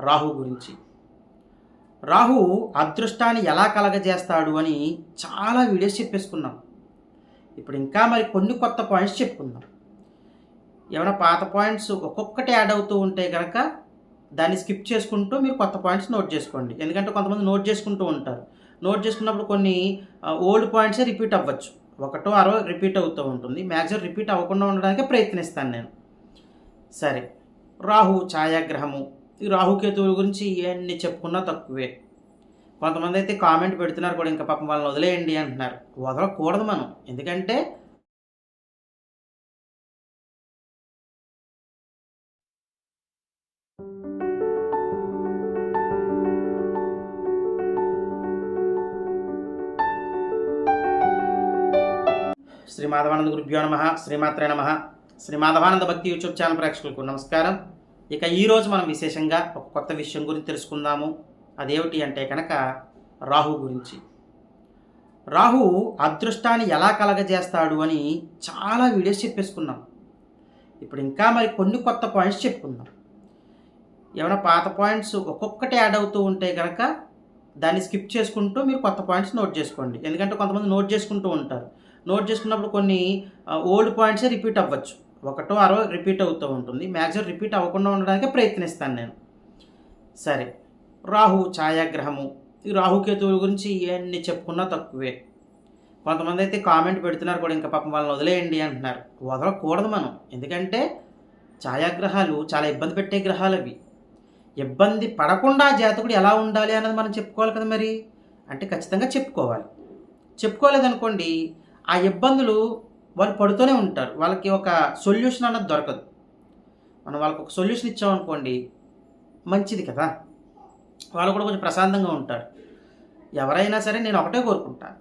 రాహు గురించి. రాహు అదృష్టాన్ని ఎలా కలగజేస్తాడు అని చాలా వీడియోస్ చెప్పేసుకున్నాం. ఇప్పుడు ఇంకా మరి కొన్ని కొత్త పాయింట్స్ చెప్పుకుందాం. ఏమైనా పాత పాయింట్స్ ఒక్కొక్కటి యాడ్ అవుతూ ఉంటే కనుక దాన్ని స్కిప్ చేసుకుంటూ మీరు కొత్త పాయింట్స్ నోట్ చేసుకోండి. ఎందుకంటే కొంతమంది నోట్ చేసుకుంటూ ఉంటారు. నోట్ చేసుకున్నప్పుడు కొన్ని ఓల్డ్ పాయింట్సే రిపీట్ అవ్వచ్చు. ఒకటో అరవై రిపీట్ అవుతూ ఉంటుంది. మ్యాక్సిమం రిపీట్ అవ్వకుండా ఉండడానికి ప్రయత్నిస్తాను నేను. సరే. రాహు ఛాయాగ్రహము. రాహుకేతువుల గురించి ఇవన్నీ చెప్పుకున్నా తక్కువే. కొంతమంది అయితే కామెంట్ పెడుతున్నారు కూడా ఇంకా పాపం వాళ్ళని వదిలేయండి అంటున్నారు. వదలకూడదు మనం. ఎందుకంటే శ్రీ మాధవానంద గురుభ్యో నమ శ్రీమాత్రే నమ శ్రీ మాధవానంద భక్తి యూట్యూబ్ ఛానల్ ప్రేక్షకులకు నమస్కారం. ఇక ఈరోజు మనం విశేషంగా ఒక కొత్త విషయం గురించి తెలుసుకుందాము. అదేమిటి అంటే కనుక రాహు గురించి. రాహు అదృష్టాన్ని ఎలా కలగజేస్తాడు అని చాలా వీడియోస్ చెప్పేసుకున్నాం. ఇప్పుడు ఇంకా మరి కొన్ని కొత్త పాయింట్స్ చెప్పుకుందాం. ఏమైనా పాత పాయింట్స్ ఒక్కొక్కటి యాడ్ అవుతూ ఉంటే కనుక దాన్ని స్కిప్ చేసుకుంటూ మీరు కొత్త పాయింట్స్ నోట్ చేసుకోండి. ఎందుకంటే కొంతమంది నోట్ చేసుకుంటూ ఉంటారు. నోట్ చేసుకున్నప్పుడు కొన్ని ఓల్డ్ పాయింట్సే రిపీట్ అవ్వచ్చు. ఒకటో అరవై రిపీట్ అవుతూ ఉంటుంది. మ్యాక్సిమం రిపీట్ అవ్వకుండా ఉండడానికి ప్రయత్నిస్తాను నేను. సరే. రాహు ఛాయాగ్రహము. ఈ రాహుకేతువుల గురించి ఎన్ని చెప్పుకున్నా తక్కువే. కొంతమంది అయితే కామెంట్ పెడుతున్నారు కూడా ఇంకా పాపం వాళ్ళని వదిలేయండి అంటున్నారు. వదలకూడదు మనం. ఎందుకంటే ఛాయాగ్రహాలు చాలా ఇబ్బంది పెట్టే గ్రహాలు అవి. ఇబ్బంది పడకుండా జాతకుడు ఎలా ఉండాలి అన్నది మనం చెప్పుకోవాలి కదా మరి. అంటే ఖచ్చితంగా చెప్పుకోవాలి. చెప్పుకోలేదనుకోండి ఆ ఇబ్బందులు వాళ్ళు పడుతూనే ఉంటారు. వాళ్ళకి ఒక సొల్యూషన్ అన్నది దొరకదు. మనం వాళ్ళకి ఒక సొల్యూషన్ ఇచ్చామనుకోండి మంచిది కదా? వాళ్ళు కూడా కొంచెం ప్రశాంతంగా ఉంటారు. ఎవరైనా సరే నేను ఒకటే కోరుకుంటాను.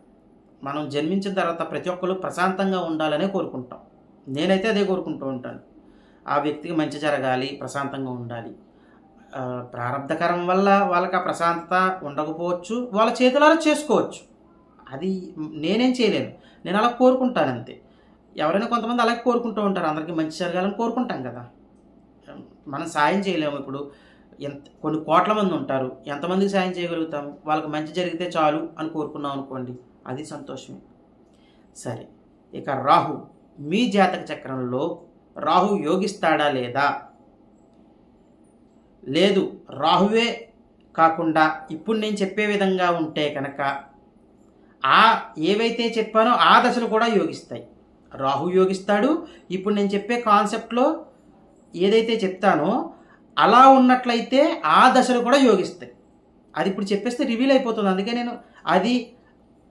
మనం జన్మించిన తర్వాత ప్రతి ఒక్కరు ప్రశాంతంగా ఉండాలనే కోరుకుంటాం. నేనైతే అదే కోరుకుంటూ ఉంటాను. ఆ వ్యక్తికి మంచి జరగాలి ప్రశాంతంగా ఉండాలి. ప్రారంభకరం ప్రారంధకరం వల్ల వాళ్ళకి ఆ ప్రశాంతత ఉండకపోవచ్చు. వాళ్ళ చేతులారా చేసుకోవచ్చు. అది నేనేం చేయలేను. నేను అలా కోరుకుంటాను అంతే. ఎవరైనా కొంతమంది అలాగే కోరుకుంటూ ఉంటారు. అందరికీ మంచి జరగాలని కోరుకుంటాం కదా. మనం సాయం చేయలేము ఇప్పుడు. ఎంత కొన్ని కోట్ల మంది ఉంటారు. ఎంతమందికి సాయం చేయగలుగుతాం? వాళ్ళకి మంచి జరిగితే చాలు అని కోరుకున్నాం అనుకోండి. అది సంతోషమే. సరే ఇక రాహు. మీ జాతక చక్రంలో రాహు యోగిస్తాడా లేదా? లేదు రాహువే కాకుండా ఇప్పుడు నేను చెప్పే విధంగా ఉంటే కనుక ఆ ఏవైతే చెప్పానో ఆ దశలు కూడా యోగిస్తాయి. రాహు యోగిస్తాడు. ఇప్పుడు నేను చెప్పే కాన్సెప్ట్లో ఏదైతే చెప్తానో అలా ఉన్నట్లయితే ఆ దశలు కూడా యోగిస్తాయి. అది ఇప్పుడు చెప్పేస్తే రివీల్ అయిపోతుంది. అందుకే నేను అది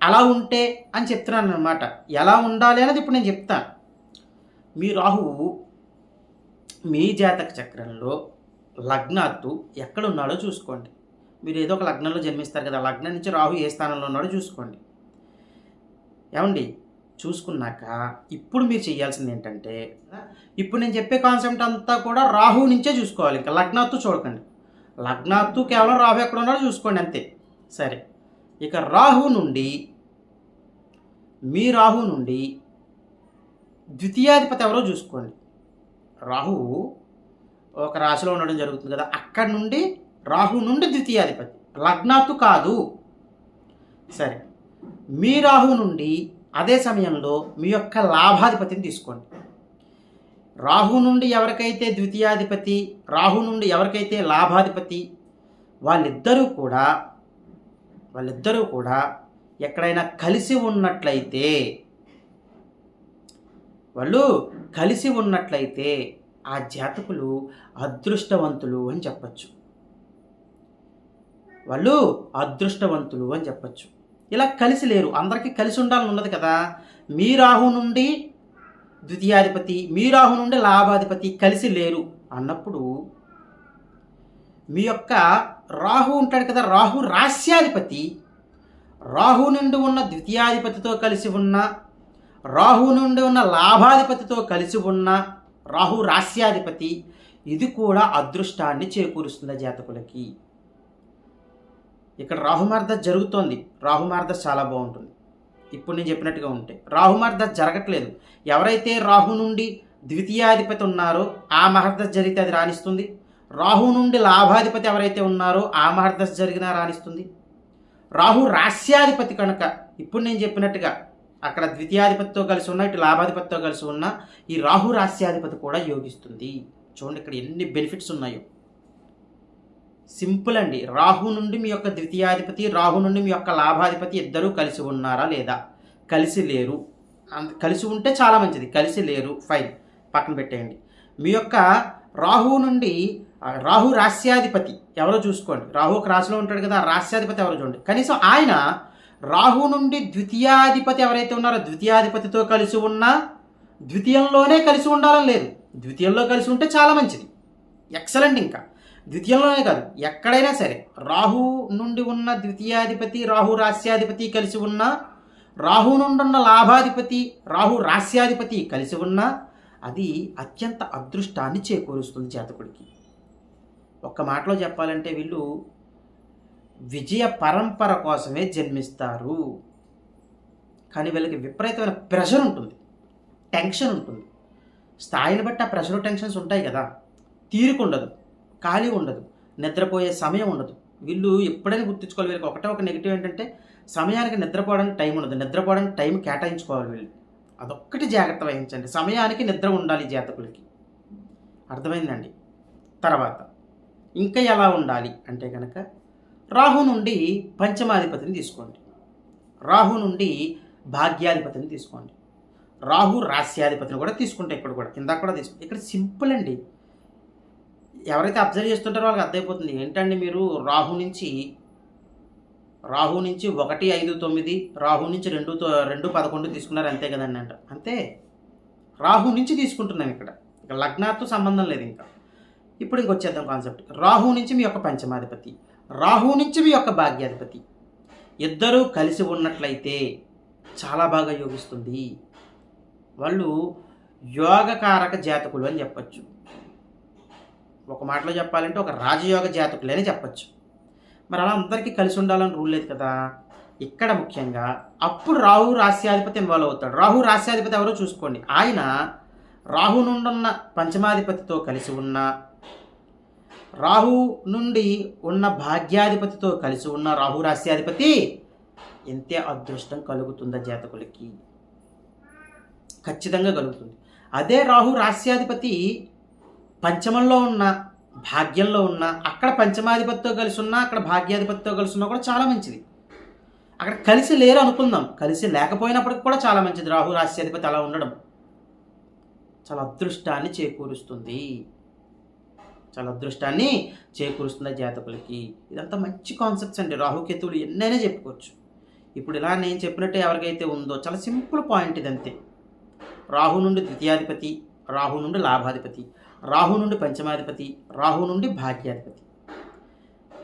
అలా ఉంటే అని చెప్తున్నాను అనమాట ఎలా ఉండాలి అనేది ఇప్పుడు నేను చెప్తాను మీ రాహువు మీ జాతక చక్రంలో లగ్నాత్తు ఎక్కడ ఉన్నాడో చూసుకోండి. మీరు ఏదో ఒక లగ్నంలో జన్మిస్తారు కదా లగ్నం నుంచి రాహు ఏ స్థానంలో ఉన్నాడో చూసుకోండి. ఏమండి? చూసుకున్నాక ఇప్పుడు మీరు చేయాల్సింది ఏంటంటే ఇప్పుడు నేను చెప్పే కాన్సెప్ట్ అంతా కూడా రాహు నుంచే చూసుకోవాలి. ఇంకా లగ్నాత్తు చూడకండి. లగ్నాత్తు కేవలం రాహు ఎక్కడ ఉన్నారో చూసుకోండి అంతే. సరే. ఇక రాహు నుండి మీ రాహు నుండి ద్వితీయాధిపతి ఎవరో చూసుకోండి. రాహువు ఒక రాశిలో ఉండడం జరుగుతుంది కదా అక్కడి నుండి రాహు నుండి ద్వితీయాధిపతి. లగ్నాత్తు కాదు. సరే. మీ రాహు నుండి అదే సమయంలో మీ యొక్క లాభాధిపతిని తీసుకోండి. రాహు నుండి ఎవరికైతే ద్వితీయాధిపతి రాహు నుండి ఎవరికైతే లాభాధిపతి వాళ్ళిద్దరూ కూడా వాళ్ళిద్దరూ కూడా ఎక్కడైనా కలిసి ఉన్నట్లయితే వాళ్ళు కలిసి ఉన్నట్లయితే ఆ జాతకులు అదృష్టవంతులు అని చెప్పచ్చు. వాళ్ళు అదృష్టవంతులు అని చెప్పచ్చు. ఇలా కలిసి లేరు. అందరికీ కలిసి ఉండాలని ఉండదు కదా. మీ రాహు నుండి ద్వితీయాధిపతి మీ రాహు నుండి లాభాధిపతి కలిసి లేరు అన్నప్పుడు మీ యొక్క రాహు ఉంటాడు కదా రాహు రాస్యాధిపతి రాహు నుండి ఉన్న ద్వితీయాధిపతితో కలిసి ఉన్న రాహు నుండి ఉన్న లాభాధిపతితో కలిసి ఉన్న రాహు రాస్యాధిపతి ఇది కూడా అదృష్టాన్ని చేకూరుస్తుంది జాతకులకి. ఇక్కడ రాహుమార్ద జరుగుతోంది. రాహుమార్ద చాలా బాగుంటుంది. ఇప్పుడు నేను చెప్పినట్టుగా ఉంటే రాహుమార్ద జరగట్లేదు. ఎవరైతే రాహు నుండి ద్వితీయాధిపతి ఉన్నారో ఆ మహర్దశ జరిగితే అది రాణిస్తుంది. రాహు నుండి లాభాధిపతి ఎవరైతే ఉన్నారో ఆ మహర్దశ జరిగినా రాణిస్తుంది. రాహు రాస్యాధిపతి కనుక ఇప్పుడు నేను చెప్పినట్టుగా అక్కడ ద్వితీయాధిపతితో కలిసి ఉన్న ఇటు లాభాధిపతితో కలిసి ఉన్న ఈ రాహు రాస్యాధిపతి కూడా యోగిస్తుంది. చూడండి ఇక్కడ ఎన్ని బెనిఫిట్స్ ఉన్నాయో. సింపుల్ అండి. రాహు నుండి మీ యొక్క ద్వితీయాధిపతి రాహు నుండి మీ యొక్క లాభాధిపతి ఇద్దరూ కలిసి ఉన్నారా లేదా? కలిసి లేరు. అంత కలిసి ఉంటే చాలా మంచిది. కలిసి లేరు. ఫైన్. పక్కన పెట్టేయండి. మీ యొక్క రాహు నుండి రాహు రాస్యాధిపతి ఎవరో చూసుకోండి. రాహు ఒక రాశిలో ఉంటాడు కదా రాస్యాధిపతి ఎవరో చూడండి. కనీసం ఆయన రాహు నుండి ద్వితీయాధిపతి ఎవరైతే ఉన్నారో ద్వితీయాధిపతితో కలిసి ఉన్నా ద్వితీయంలోనే కలిసి ఉండాలని లేదు. ద్వితీయంలో కలిసి ఉంటే చాలా మంచిది. ఎక్సలెంట్ ఇంకా. ద్వితీయంలోనే కాదు. ఎక్కడైనా సరే రాహు నుండి ఉన్న ద్వితీయాధిపతి రాహు రాస్యాధిపతి కలిసి ఉన్న రాహు నుండి ఉన్న లాభాధిపతి రాహు రాస్యాధిపతి కలిసి ఉన్న అది అత్యంత అదృష్టాన్ని చేకూరుస్తుంది జాతకుడికి. ఒక్క మాటలో చెప్పాలంటే వీళ్ళు విజయ పరంపర కోసమే జన్మిస్తారు. కానీ వీళ్ళకి విపరీతమైన ప్రెషర్ ఉంటుంది. టెన్షన్ ఉంటుంది. స్థాయిని బట్టి ఆ ప్రెషర్ టెన్షన్స్ ఉంటాయి కదా. తీరుకుండదు. ఖాళీ ఉండదు. నిద్రపోయే సమయం ఉండదు. వీళ్ళు ఎప్పుడైనా గుర్తుంచుకోవాలి వీళ్ళకి ఒకటే ఒక నెగిటివ్ ఏంటంటే సమయానికి నిద్రపోవడానికి టైం ఉండదు. నిద్రపోవడానికి టైం కేటాయించుకోవాలి వీళ్ళు. అదొక్కటి జాగ్రత్త వహించండి. సమయానికి నిద్ర ఉండాలి జాతకులకి. అర్థమైందండి? తర్వాత ఇంకా ఎలా ఉండాలి అంటే కనుక రాహు నుండి పంచమాధిపతిని తీసుకోండి. రాహు నుండి భాగ్యాధిపతిని తీసుకోండి. రాహు రాస్యాధిపతిని కూడా తీసుకుంటే ఇక్కడ కూడా కింద కూడా తీసుకుంటే. ఇక్కడ సింపుల్ అండి. ఎవరైతే అబ్జర్వ్ చేస్తుంటారో వాళ్ళకి అర్థమైపోతుంది. ఏంటండి మీరు? రాహు నుంచి రాహు నుంచి ఒకటి ఐదు తొమ్మిది రాహు నుంచి రెండు రెండు పదకొండు తీసుకున్నారు అంతే కదండి అంట. అంతే. రాహు నుంచి తీసుకుంటున్నాం ఇక్కడ. ఇక లగ్నాతో సంబంధం లేదు ఇంకా. ఇప్పుడు ఇంకొచ్చేద్దాం కాన్సెప్ట్. రాహు నుంచి మీ యొక్క పంచమాధిపతి రాహు నుంచి మీ యొక్క భాగ్యాధిపతి. ఇద్దరూ కలిసి ఉన్నట్లయితే చాలా బాగా యోగిస్తుంది. వాళ్ళు యోగకారక జాతకులు అని చెప్పచ్చు. ఒక మాటలో చెప్పాలంటే ఒక రాజయోగ జాతకులే అని చెప్పచ్చు. మరి అలా అందరికీ కలిసి ఉండాలని రూల్ లేదు కదా? ఇక్కడ ముఖ్యంగా అప్పుడు రాహు రాస్యాధిపతి ఇన్వాల్వ్ అవుతాడు. రాహు రాస్యాధిపతి ఎవరో చూసుకోండి. ఆయన రాహు నుండున్న పంచమాధిపతితో కలిసి ఉన్న రాహు నుండి ఉన్న భాగ్యాధిపతితో కలిసి ఉన్న రాహు రాస్యాధిపతి ఎంతే అదృష్టం కలుగుతుందా జాతకులకి. ఖచ్చితంగా కలుగుతుంది. అదే రాహు రాస్యాధిపతి పంచమంలో ఉన్న భాగ్యంలో ఉన్న అక్కడ పంచమాధిపతితో కలిసి ఉన్నా అక్కడ భాగ్యాధిపతితో కలిసి ఉన్నా కూడా చాలా మంచిది. అక్కడ కలిసి లేరు అనుకుందాం. కలిసి లేకపోయినప్పటికి కూడా చాలా మంచిది. రాహు రాశ్యాధిపతి అలా ఉండడం. చాలా అదృష్టాన్ని చేకూరుస్తుంది. చాలా అదృష్టాన్ని చేకూరుస్తుంది జాతకులకి. ఇదంతా మంచి కాన్సెప్ట్స్ అండి. రాహుకేతువులు ఎన్నైనా చెప్పుకోవచ్చు. ఇప్పుడు ఇలా నేను చెప్పినట్టు ఎవరికైతే ఉందో చాలా సింపుల్ పాయింట్ ఇదంతే. రాహు నుండి ద్వితీయాధిపతి రాహు నుండి లాభాధిపతి. రాహు నుండి పంచమాధిపతి రాహు నుండి భాగ్యాధిపతి.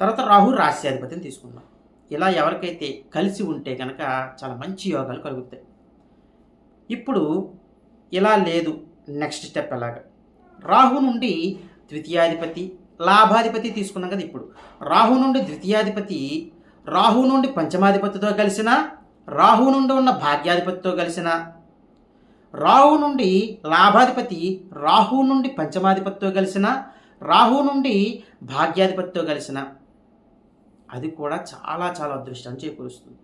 తర్వాత రాహు రాశ్యాధిపతిని తీసుకున్నాం ఇలా ఎవరికైతే కలిసి ఉంటే కనుక చాలా మంచి యోగాలు కలుగుతాయి. ఇప్పుడు ఇలా లేదు నెక్స్ట్ స్టెప్ ఎలాగ? రాహు నుండి ద్వితీయాధిపతి లాభాధిపతి తీసుకున్నాం కదా ఇప్పుడు. రాహు నుండి ద్వితీయాధిపతి రాహు నుండి పంచమాధిపతితో కలిసిన రాహు నుండి ఉన్న భాగ్యాధిపతితో కలిసిన రాహు నుండి లాభాధిపతి రాహు నుండి పంచమాధిపతితో కలిసిన రాహు నుండి భాగ్యాధిపతితో కలిసిన. అది కూడా చాలా చాలా అదృష్టం చేకూరుస్తుంది.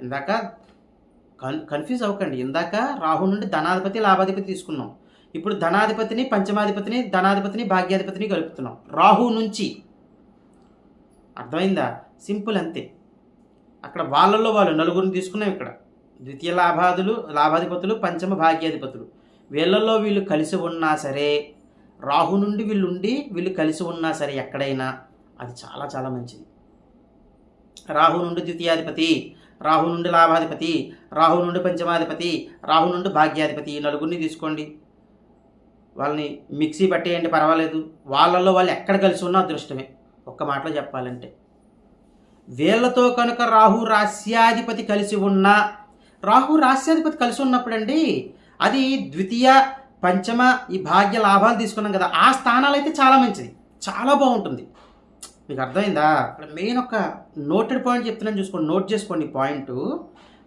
ఇందాక కన్ కన్ఫ్యూజ్ అవ్వకండి. ఇందాక రాహు నుండి ధనాధిపతి లాభాధిపతి తీసుకున్నాం. ఇప్పుడు ధనాధిపతిని పంచమాధిపతిని ధనాధిపతిని భాగ్యాధిపతిని కలుపుతున్నాం. రాహు నుంచి. అర్థమైందా? సింపుల్ అంతే. అక్కడ వాళ్ళల్లో వాళ్ళు నలుగురిని తీసుకున్నాం ఇక్కడ. ద్వితీయ లాభాదులు లాభాధిపతులు పంచమ భాగ్యాధిపతులు. వీళ్ళల్లో వీళ్ళు కలిసి ఉన్నా సరే రాహు నుండి వీళ్ళు ఉండి వీళ్ళు కలిసి ఉన్నా సరే ఎక్కడైనా అది చాలా చాలా మంచిది. రాహు నుండి ద్వితీయాధిపతి రాహు నుండి లాభాధిపతి రాహు నుండి పంచమాధిపతి రాహు నుండి భాగ్యాధిపతి ఈ నలుగురిని తీసుకోండి. వాళ్ళని మిక్సీ పట్టేయండి పర్వాలేదు. వాళ్ళల్లో వాళ్ళు ఎక్కడ కలిసి ఉన్నా అదృష్టమే. ఒక్క మాటలో చెప్పాలంటే. వీళ్ళతో కనుక రాహు రాస్యాధిపతి కలిసి ఉన్నా రాహు రాశ్యాధిపతి కలిసి ఉన్నప్పుడండి అది ద్వితీయ పంచమ ఈ భాగ్య లాభాలు తీసుకున్నాం కదా ఆ స్థానాలు అయితే చాలా మంచిది చాలా బాగుంటుంది. మీకు అర్థమైందా? ఇక్కడ మెయిన్ ఒక నోటెడ్ పాయింట్ చెప్తున్నాను చూసుకోండి నోట్ చేసుకోండి పాయింట్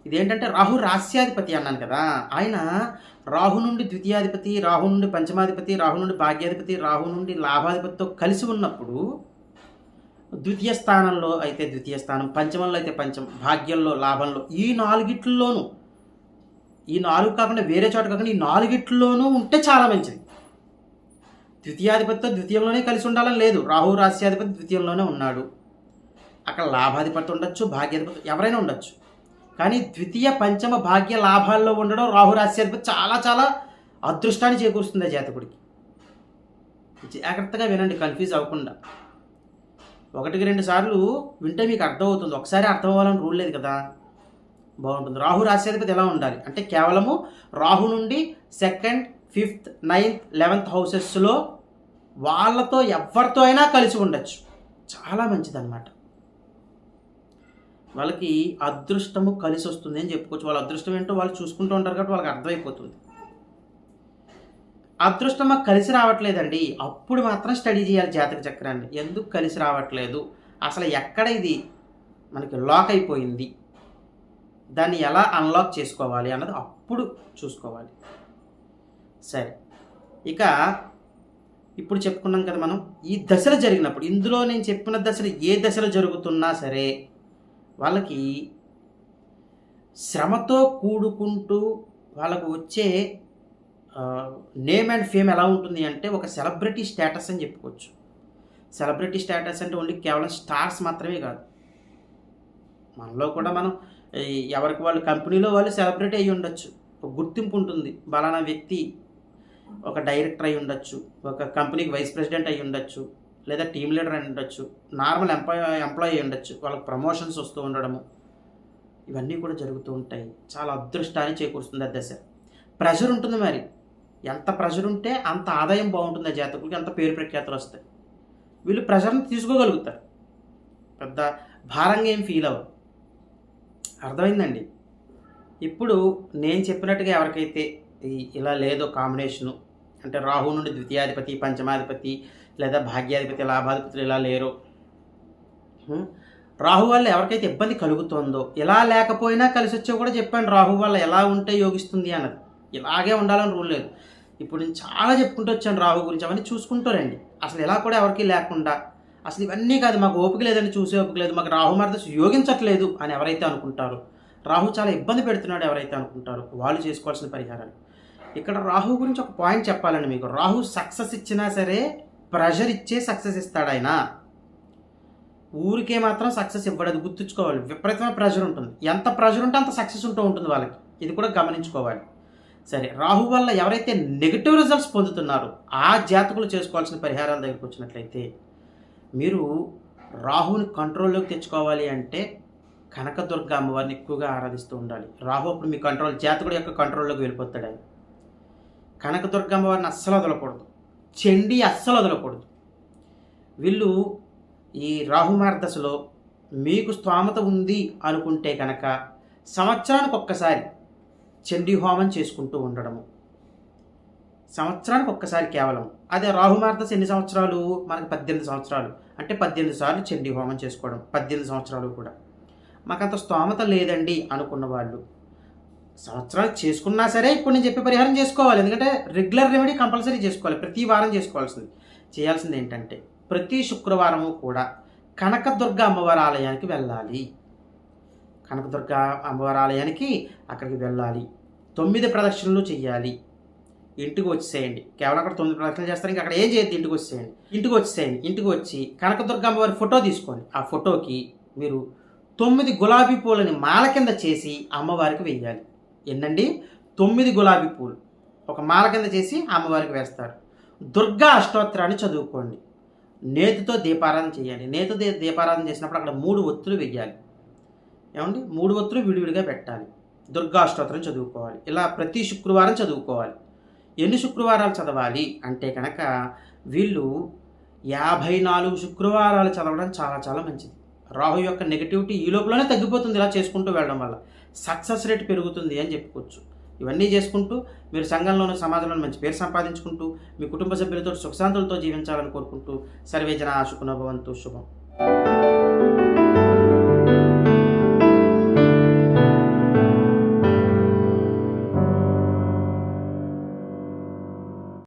ఇదేంటంటే రాహు రాస్యాధిపతి అన్నాను కదా ఆయన రాహు నుండి ద్వితీయాధిపతి రాహు నుండి పంచమాధిపతి రాహు నుండి భాగ్యాధిపతి రాహు నుండి లాభాధిపతితో కలిసి ఉన్నప్పుడు ద్వితీయ స్థానంలో అయితే ద్వితీయ స్థానం పంచమంలో అయితే పంచం భాగ్యంలో లాభంలో. ఈ నాలుగిట్లలోనూ ఈ నాలుగు కాకుండా వేరే చోట కాకుండా ఈ నాలుగిట్లలోనూ ఉంటే చాలా మంచిది. ద్వితీయాధిపతితో ద్వితీయంలోనే కలిసి ఉండాలని లేదు. రాహు రాశ్యాధిపతి ద్వితీయంలోనే ఉన్నాడు. అక్కడ లాభాధిపతి ఉండొచ్చు భాగ్యాధిపతి ఎవరైనా ఉండొచ్చు. కానీ ద్వితీయ పంచమ భాగ్య లాభాల్లో ఉండడం రాహు రాశ్యాధిపతి చాలా చాలా అదృష్టాన్ని చేకూరుస్తుంది ఆ జాతకుడికి. జాగ్రత్తగా వినండి కన్ఫ్యూజ్ అవ్వకుండా. ఒకటికి రెండు సార్లు వింటే మీకు అర్థమవుతుంది. ఒకసారి అర్థం అవ్వాలని రూల్ లేదు కదా. బాగుంటుంది. రాహు రాశ్యాధిపతి ఎలా ఉండాలి? అంటే కేవలము రాహు నుండి సెకండ్ ఫిఫ్త్ నైన్త్ లెవెన్త్ హౌసెస్లో వాళ్ళతో ఎవరితో అయినా కలిసి ఉండొచ్చు. చాలా మంచిదన్నమాట. వాళ్ళకి అదృష్టము కలిసి వస్తుంది అని చెప్పుకోవచ్చు. వాళ్ళ అదృష్టం ఏంటో వాళ్ళు చూసుకుంటూ ఉంటారు కాబట్టి వాళ్ళకి అర్థమైపోతుంది. అదృష్టం మాకు కలిసి రావట్లేదండి. అప్పుడు మాత్రం స్టడీ చేయాలి జాతక చక్రాన్ని. ఎందుకు కలిసి రావట్లేదు? అసలు ఎక్కడ ఇది మనకి లాక్ అయిపోయింది? దాన్ని ఎలా అన్లాక్ చేసుకోవాలి అన్నది అప్పుడు చూసుకోవాలి. సరే. ఇక ఇప్పుడు చెప్పుకున్నాం కదా మనం ఈ దశలు జరిగినప్పుడు ఇందులో నేను చెప్పిన దశలు ఏ దశలు జరుగుతున్నా సరే వాళ్ళకి శ్రమతో కూడుకుంటూ వాళ్ళకు వచ్చే నేమ్ అండ్ ఫేమ్ ఎలా ఉంటుంది అంటే ఒక సెలబ్రిటీ స్టేటస్ అని చెప్పుకోవచ్చు. సెలబ్రిటీ స్టేటస్ అంటే ఓన్లీ కేవలం స్టార్స్ మాత్రమే కాదు. మనలో కూడా మనం ఎవరికి వాళ్ళు కంపెనీలో వాళ్ళు సెలబ్రిటీ అయి ఉండొచ్చు. ఒక గుర్తింపు ఉంటుంది. బలానా వ్యక్తి ఒక డైరెక్టర్ అయి ఉండొచ్చు. ఒక కంపెనీకి వైస్ ప్రెసిడెంట్ అయి ఉండొచ్చు. లేదా టీమ్ లీడర్ అయి ఉండొచ్చు. నార్మల్ ఎంప్లాయ్ ఎంప్లాయీ అయి ఉండొచ్చు. వాళ్ళకి ప్రమోషన్స్ వస్తూ ఉండడము. ఇవన్నీ కూడా జరుగుతూ ఉంటాయి. చాలా అదృష్టాన్ని చేకూరుస్తుంది ఆ దశ. ప్రెషర్ ఉంటుంది మరి. ఎంత ప్రెషర్ ఉంటే అంత ఆదాయం బాగుంటుంది ఆ జాతకులకి అంత పేరు ప్రఖ్యాతులు వస్తాయి. వీళ్ళు ప్రెషర్ని తీసుకోగలుగుతారు. పెద్ద భారంగా ఏం ఫీల్ అవ్వరు అర్థమైందండి? ఇప్పుడు నేను చెప్పినట్టుగా ఎవరికైతే ఇలా లేదో కాంబినేషను అంటే రాహు నుండి ద్వితీయాధిపతి పంచమాధిపతి లేదా భాగ్యాధిపతి లాభాధిపతులు ఇలా లేరు. రాహు వల్ల ఎవరికైతే ఇబ్బంది కలుగుతుందో ఇలా లేకపోయినా కలిసి వచ్చో కూడా చెప్పాను రాహు వల్ల ఎలా ఉంటే యోగిస్తుంది అన్నది. ఇలాగే ఉండాలని రూల్ లేదు. ఇప్పుడు నేను చాలా చెప్పుకుంటూ వచ్చాను రాహు గురించి అవన్నీ చూసుకుంటూ రండి అసలు ఇలా కూడా ఎవరికి లేకుండా. అసలు ఇవన్నీ కాదు మాకు ఓపిక లేదని చూసే ఓపిక లేదు మాకు రాహు మరదశ యోగించట్లేదు అని ఎవరైతే అనుకుంటారో. రాహు చాలా ఇబ్బంది పెడుతున్నాడు ఎవరైతే అనుకుంటారో వాళ్ళు చేసుకోవాల్సిన పరిహారాలు. ఇక్కడ రాహు గురించి ఒక పాయింట్ చెప్పాలండి మీకు. రాహు సక్సెస్ ఇచ్చినా సరే ప్రెషర్ ఇచ్చే సక్సెస్ ఇస్తాడు ఆయన. ఊరికే మాత్రం సక్సెస్ ఇవ్వడదు గుర్తుంచుకోవాలి. విపరీతమైన ప్రెషర్ ఉంటుంది. ఎంత ప్రెషర్ ఉంటే అంత సక్సెస్ ఉంటూ ఉంటుంది వాళ్ళకి. ఇది కూడా గమనించుకోవాలి. సరే రాహు వల్ల ఎవరైతే నెగిటివ్ రిజల్ట్స్ పొందుతున్నారో ఆ జాతకులు చేసుకోవాల్సిన పరిహారాల దగ్గరికి వచ్చినట్లయితే మీరు రాహుని కంట్రోల్లోకి తెచ్చుకోవాలి అంటే కనకదుర్గ అమ్మవారిని ఎక్కువగా ఆరాధిస్తూ ఉండాలి. రాహు అప్పుడు మీ కంట్రోల్ జాతకుడు యొక్క కంట్రోల్లోకి వెళ్ళిపోతాడు ఆయన. కనకదుర్గ అమ్మవారిని అస్సలు వదలకూడదు. చెండి అస్సలు వదలకూడదు. వీళ్ళు ఈ రాహుమార్దశలో మీకు స్తోమత ఉంది అనుకుంటే కనుక సంవత్సరానికి ఒక్కసారి చండీ హోమం చేసుకుంటూ ఉండడము. సంవత్సరానికి ఒక్కసారి కేవలం. అదే రాహుమార్దశ ఎన్ని సంవత్సరాలు? మనకి పద్దెనిమిది సంవత్సరాలు. అంటే పద్దెనిమిది సార్లు చండీ హోమం చేసుకోవడం. పద్దెనిమిది సంవత్సరాలు కూడా. మాకంత స్తోమత లేదండి అనుకున్న వాళ్ళు. సంవత్సరాలు చేసుకున్నా సరే ఇప్పుడు నేను చెప్పే పరిహారం చేసుకోవాలి. ఎందుకంటే రెగ్యులర్ రెమెడీ కంపల్సరీ చేసుకోవాలి. ప్రతి వారం చేసుకోవాల్సింది. చేయాల్సింది ఏంటంటే ప్రతి శుక్రవారము కూడా కనకదుర్గ అమ్మవారి ఆలయానికి వెళ్ళాలి. కనకదుర్గ అమ్మవారి ఆలయానికి అక్కడికి వెళ్ళాలి. తొమ్మిది ప్రదక్షిణలు చెయ్యాలి. ఇంటికి వచ్చేసేయండి. కేవలం అక్కడ తొమ్మిది ప్రదక్షిణలు చేస్తారు. ఇంకా అక్కడ ఏం చేయొద్దు? ఇంటికి వచ్చేసేయండి. ఇంటికి వచ్చేసేయండి. ఇంటికి వచ్చి కనకదుర్గ అమ్మవారి ఫోటో తీసుకోండి. ఆ ఫోటోకి మీరు తొమ్మిది గులాబీ పూలని మాల కింద చేసి అమ్మవారికి వెయ్యాలి. ఎన్నండి? తొమ్మిది గులాబీ పూలు. ఒక మాల కింద చేసి అమ్మవారికి వేస్తారు. దుర్గా అష్టోత్తరాన్ని చదువుకోండి. నేతితో దీపారాధన చేయాలి. నేతితో దీపారాధన చేసినప్పుడు అక్కడ మూడు ఒత్తులు వెయ్యాలి. ఏమండి? మూడు ఒత్తులు విడివిడిగా పెట్టాలి. దుర్గాష్టోత్రం చదువుకోవాలి. ఇలా ప్రతి శుక్రవారం చదువుకోవాలి. ఎన్ని శుక్రవారాలు చదవాలి అంటే కనుక వీళ్ళు యాభై నాలుగు శుక్రవారాలు చదవడం చాలా చాలా మంచిది. రాహు యొక్క నెగిటివిటీ ఈ లోపలనే తగ్గిపోతుంది ఇలా చేసుకుంటూ వెళ్ళడం వల్ల. సక్సెస్ రేట్ పెరుగుతుంది అని చెప్పుకోవచ్చు. ఇవన్నీ చేసుకుంటూ మీరు సంఘంలోనూ సమాజంలో మంచి పేరు సంపాదించుకుంటూ మీ కుటుంబ సభ్యులతో సుఖశాంతులతో జీవించాలని కోరుకుంటూ సర్వేజన ఆశుకునభవంతు శుభం.